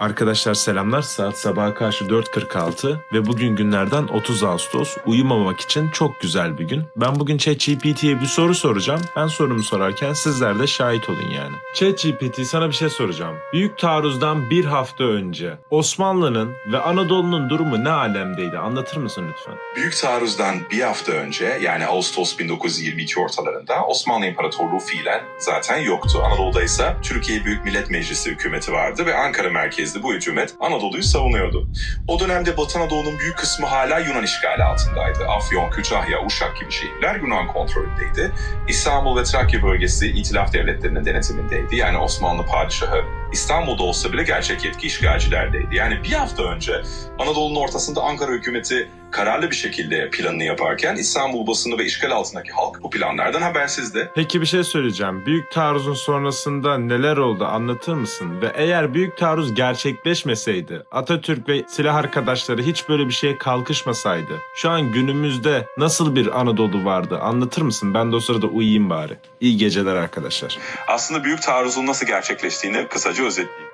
Arkadaşlar selamlar. Saat sabaha karşı 4.46 ve bugün günlerden 30 Ağustos. Uyumamak için çok güzel bir gün. Ben bugün ChatGPT'ye bir soru soracağım. Ben sorumu sorarken sizler de şahit olun yani. ChatGPT sana bir şey soracağım. Büyük taarruzdan bir hafta önce Osmanlı'nın ve Anadolu'nun durumu ne alemdeydi? Anlatır mısın lütfen? Büyük taarruzdan bir hafta önce yani Ağustos 1922 ortalarında Osmanlı İmparatorluğu fiilen zaten yoktu. Anadolu'da ise Türkiye Büyük Millet Meclisi hükümeti vardı ve Ankara merkezli bu hükümet Anadolu'yu savunuyordu. O dönemde Batı Anadolu'nun büyük kısmı hala Yunan işgali altındaydı. Afyon, Kütahya, Uşak gibi şehirler Yunan kontrolündeydi. İstanbul ve Trakya bölgesi İtilaf devletlerinin denetimindeydi. Yani Osmanlı padişahı İstanbul'da olsa bile gerçek yetki işgalcilerdeydi. Yani bir hafta önce Anadolu'nun ortasında Ankara hükümeti kararlı bir şekilde planını yaparken İstanbul basını ve işgal altındaki halk bu planlardan habersizdi. Peki bir şey söyleyeceğim. Büyük taarruzun sonrasında neler oldu anlatır mısın? Ve eğer büyük taarruz gerçekleşmeseydi, Atatürk ve silah arkadaşları hiç böyle bir şeye kalkışmasaydı, şu an günümüzde nasıl bir Anadolu vardı anlatır mısın? Ben de o sırada uyuyayım bari. İyi geceler arkadaşlar. Aslında Büyük Taarruz'un nasıl gerçekleştiğini kısaca özetleyeyim.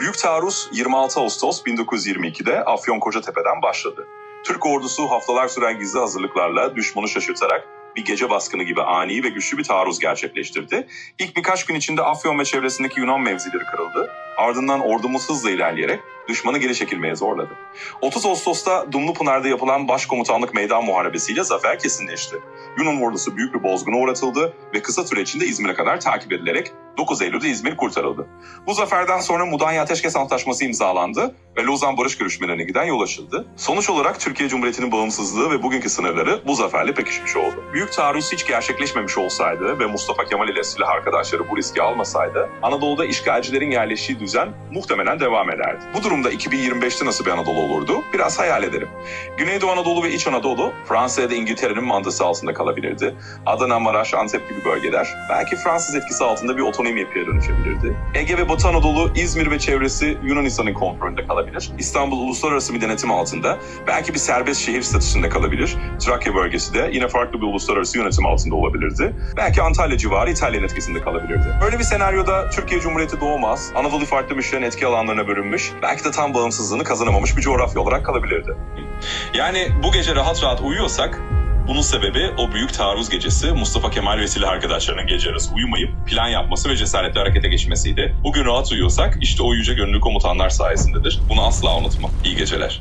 Büyük Taarruz 26 Ağustos 1922'de Afyon Kocatepe'den başladı. Türk ordusu haftalar süren gizli hazırlıklarla düşmanı şaşırtarak bir gece baskını gibi ani ve güçlü bir taarruz gerçekleştirdi. İlk birkaç gün içinde Afyon ve çevresindeki Yunan mevzileri kırıldı. Ardından ordumuz hızla ilerleyerek düşmanı geri çekilmeye zorladı. 30 Ağustos'ta Dumlupınar'da yapılan Başkomutanlık Meydan Muharebesi'yle zafer kesinleşti. Yunan ordusu büyük bir bozguna uğratıldı ve kısa süre içinde İzmir'e kadar takip edilerek 9 Eylül'de İzmir kurtarıldı. Bu zaferden sonra Mudanya Ateşkes Antlaşması imzalandı ve Lozan Barış görüşmelerine giden yol açıldı. Sonuç olarak Türkiye Cumhuriyeti'nin bağımsızlığı ve bugünkü sınırları bu zaferle pekişmiş oldu. Büyük taarruz hiç gerçekleşmemiş olsaydı ve Mustafa Kemal ile silah arkadaşları bu riski almasaydı Anadolu'da işgalcilerin yerleştiği düzen muhtemelen devam ederdi. Bu durumda 2025'te nasıl bir Anadolu olurdu? Biraz hayal edelim. Güneydoğu Anadolu ve İç Anadolu Fransa ya da İngiltere'nin mandası altında kalabilirdi. Adana, Maraş, Antep gibi bölgeler belki Fransız etkisi altında bir otonomi yapıya dönüşebilirdi. Ege ve Batı Anadolu, İzmir ve çevresi Yunanistan'ın kontrolünde kalabilir. İstanbul uluslararası bir denetim altında belki bir serbest şehir statüsünde kalabilir. Trakya bölgesi de yine farklı bir uluslararası yönetim altında olabilirdi. Belki Antalya civarı İtalyan etkisinde kalabilirdi. Böyle bir senaryoda Türkiye Cumhuriyeti doğmaz, Anadolu farklı güçlerin etki alanlarına bölünmüş, belki de tam bağımsızlığını kazanamamış bir coğrafya olarak kalabilirdi. Yani bu gece rahat rahat uyuyorsak bunun sebebi o büyük taarruz gecesi Mustafa Kemal ve silah arkadaşlarının gece yarısı uyumayıp plan yapması ve cesaretle harekete geçmesiydi. Bugün rahat uyuyorsak işte o yüce gönüllü komutanlar sayesindedir. Bunu asla unutma. İyi geceler.